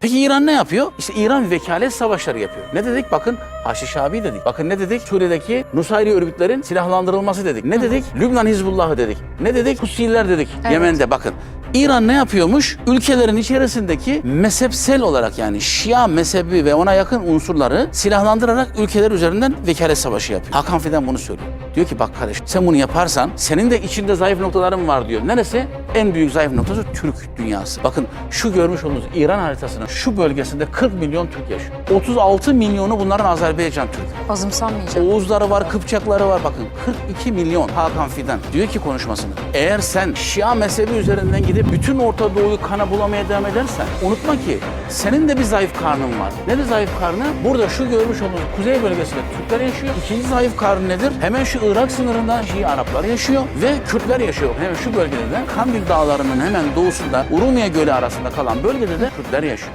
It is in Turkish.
Peki İran ne yapıyor? İşte İran vekalet savaşları yapıyor. Ne dedik? Bakın Haçlı Şabi dedik. Bakın ne dedik? Suriye'deki Nusayri örgütlerin silahlandırılması dedik. Ne dedik? Lübnan Hizbullah'ı dedik. Ne dedik? Husiler dedik. Evet. Yemen'de bakın. İran ne yapıyormuş? Ülkelerin içerisindeki mezhepsel olarak yani Şia mezhebi ve ona yakın unsurları silahlandırarak ülkeler üzerinden vekalet savaşı yapıyor. Hakan Fidan bunu söylüyor. Diyor ki bak kardeş sen bunu yaparsan senin de içinde zayıf noktaların var diyor. Neresi? En büyük zayıf noktası Türk dünyası. Bakın şu görmüş olduğunuz İran haritasının şu bölgesinde 40 milyon Türk yaşıyor. 36 milyonu bunların Azerbaycan Türk. Azımsanmayacak. Oğuzları var, Kıpçakları var. Bakın 42 milyon Hakan Fidan diyor ki konuşmasını. Eğer sen Şia mezhebi üzerinden gidip bütün Orta Doğu'yu kana bulamaya devam edersen unutma ki senin de bir zayıf karnın var. Nedir zayıf karnı? Burada şu görmüş olduğunuz kuzey bölgesinde Türkler yaşıyor. İkinci zayıf karnı nedir? Hemen şu Irak sınırında Şii Araplar yaşıyor ve Kürtler yaşıyor. Hemen şu bölgede de Kandil Dağları'nın hemen doğusunda Urumiye Gölü arasında kalan bölgede de Kürtler yaşıyor.